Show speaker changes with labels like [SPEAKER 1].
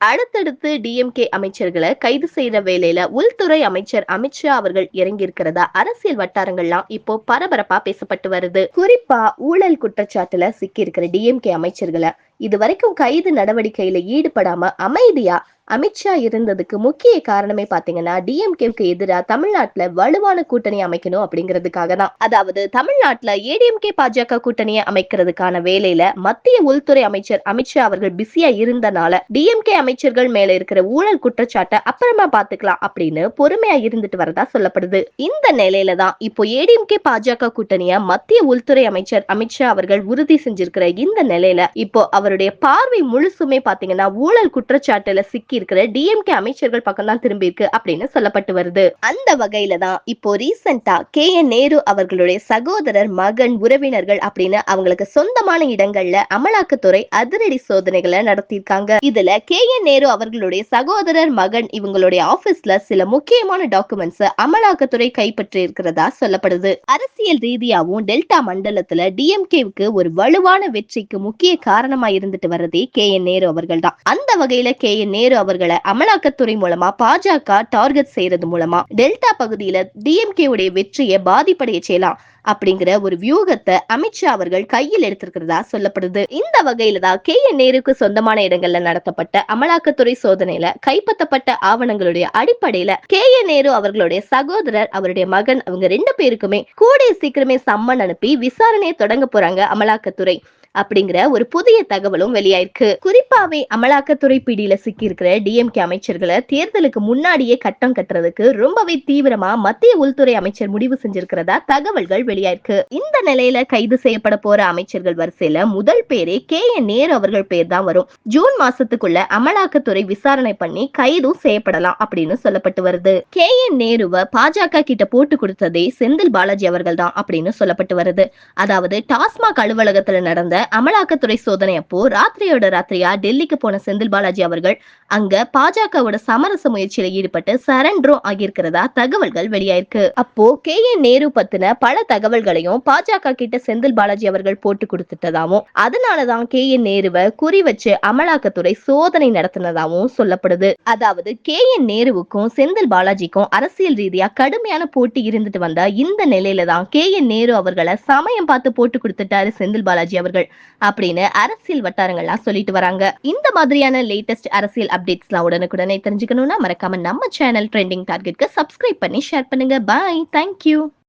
[SPEAKER 1] அடுத்தடுத்து டிஎம்கே அமைச்சர்களை கைது செய்யற வேலையில உள்துறை அமைச்சர் அமித்ஷா அவர்கள் இறங்கி இருக்கிறதா அரசியல் வட்டாரங்கள்லாம் இப்போ பரபரப்பா பேசப்பட்டு வருது. குறிப்பா ஊழல் குற்றச்சாட்டுல சிக்கி இருக்கிற டிஎம்கே அமைச்சர்களை இது வரைக்கும் கைது நடவடிக்கையில ஈடுபடாம அமைதியா அமித்ஷா இருந்ததுக்கு முக்கிய காரணமே பாத்தீங்கன்னா டிஎம்கேவுக்கு எதிராக தமிழ்நாட்டுல வலுவான கூட்டணி அமைக்கணும் அப்படிங்கிறதுக்காக தான். அதாவது தமிழ்நாட்டுல ஏடிஎம்கே பாஜக கூட்டணியை அமைக்கிறதுக்கான வேலையில மத்திய உள்துறை அமைச்சர் அமித்ஷா அவர்கள் பிஸியா இருந்தனால டிஎம்கே அமைச்சர்கள் மேல இருக்கிற ஊழல் குற்றச்சாட்டை அப்புறமா பாத்துக்கலாம் அப்படின்னு பொறுமையா இருந்துட்டு வரதா சொல்லப்படுது. இந்த நிலையில தான் இப்போ ஏடிஎம்கே பாஜக கூட்டணிய மத்திய உள்துறை அமைச்சர் அமித்ஷா அவர்கள் உறுதி செஞ்சிருக்கிற இந்த நிலையில இப்போ அவருடைய பார்வை முழுசுமே பாத்தீங்கன்னா ஊழல் குற்றச்சாட்டுல சிக்கி இருக்கிற டிஎம்கே அமைச்சர்கள் பக்கம் தான் திரும்பி இருக்கு அப்படின்னு சொல்லப்பட்டு வருது. அந்த வகையில தான் இப்போ ரீசெண்டா கே என் நேரு அவர்களுடைய சகோதரர் மகன் உறவினர்கள் அப்படின்னு அவங்களுக்கு சொந்தமான இடங்கள்ல அமலாக்கத்துறை அதிரடி சோதனைகளை நடத்தியிருக்காங்க. இதுல கே என் நேரு அவர்களுடைய சகோதரர் மகன் இவங்களுடைய ஆபீஸ்ல சில முக்கியமான டாக்குமெண்ட்ஸ் அமலாக்கத்துறை கைப்பற்றி இருக்கிறதா சொல்லப்படுது. அரசியல் ரீதியாவும் டெல்டா மண்டலத்துல டிஎம்கேவுக்கு ஒரு வலுவான வெற்றிக்கு முக்கிய காரணமா இருந்துட்டு வர்றதே கே என் நேரு அவர்கள் தான் அந்த வகையில கே என் நேரு அவர்களை அமலாக்கத்துறை மூலமா பாஜக டார்கெட் செய்யறது மூலமா டெல்டா பகுதியில டிஎம்கே உடைய வெற்றியை பாதிப்படைய செய்யலாம் அப்படிங்கிற ஒரு வியூகத்தை அமித்ஷா அவர்கள் கையில் எடுத்திருக்கிறதா சொல்லப்படுது. இந்த வகையில தான் கே என் நேருக்கு சொந்தமான இடங்கள்ல நடத்தப்பட்ட அமலாக்கத்துறை சோதனையில கைப்பற்றப்பட்ட ஆவணங்களுடைய அடிப்படையில கே என் நேரு அவர்களுடைய சகோதரர் அவருடைய மகன் அவங்க ரெண்டு பேருக்குமே கூடிய சீக்கிரமே சம்மன் அனுப்பி விசாரணையை தொடங்க போறாங்க அமலாக்கத்துறை. அப்படிங்கிற ஒரு புதிய தகவலும் வெளியாயிருக்கு. குறிப்பாவே அமலாக்கத்துறை பிடியில சிக்கி இருக்கிற டிஎம்கே அமைச்சர்களை தேர்தலுக்கு முன்னாடியே கட்டம் கட்டுறதுக்கு ரொம்பவே தீவிரமா மத்திய உள்துறை அமைச்சர் முடிவு செஞ்சிருக்கிறதா தகவல்கள் வெளியாயிருக்கு. இந்த நிலையில கைது செய்யப்பட போற அமைச்சர்கள் வரிசையில முதல் பேரே கே என் நேரு அவர்கள் பேர் தான் வரும். ஜூன் மாசத்துக்குள்ள அமலாக்கத்துறை விசாரணை பண்ணி கைதும் செய்யப்படலாம் அப்படின்னு சொல்லப்பட்டு வருது. கே என் நேருவை பாஜக கிட்ட போட்டு கொடுத்ததே செந்தில் பாலாஜி அவர்கள் தான் அப்படின்னு சொல்லப்பட்டு வருது. அதாவது டாஸ்மாக் அலுவலகத்துல நடந்த அமலாக்கத்துறை சோதனை அப்போ ராத்திரியோட ராத்திரியா டெல்லிக்கு போன செந்தில் பாலாஜி அவர்கள் அங்க பாஜகவோட சமரச முயற்சியில ஈடுபட்டு சரண்டரும் ஆகியிருக்கிறதா தகவல்கள் வெளியாயிருக்கு. அப்போ கே என் நேரு பத்தின பல தகவல்களையும் பாஜக கிட்ட செந்தில் பாலாஜி அவர்கள் போட்டு கொடுத்துட்டதாவும் அதனாலதான் கே என் நேருவை குறி வச்சு அமலாக்கத்துறை சோதனை நடத்தினதாவும் சொல்லப்படுது. அதாவது கே என் நேருவுக்கும் செந்தில் பாலாஜிக்கும் அரசியல் ரீதியா கடுமையான போட்டி இருந்துட்டு வந்த இந்த நிலையில தான் கே என் நேரு அவர்களை சமயம் பார்த்து போட்டு கொடுத்துட்டாரு செந்தில் பாலாஜி அவர்கள். அப்படின்னு அரசியல் வட்டாரங்கள்லாம் சொல்லிட்டு வராங்க. இந்த மாதிரியான லேட்டஸ்ட் அரசியல் அப்டேட்ஸ்லாம் உடனுக்குடனே தெரிஞ்சுக்கணும்னா மறக்காம நம்ம சேனல் ட்ரெண்டிங் டார்கெட்க்கு சப்ஸ்கிரைப் பண்ணி ஷேர் பண்ணுங்க. Bye thank you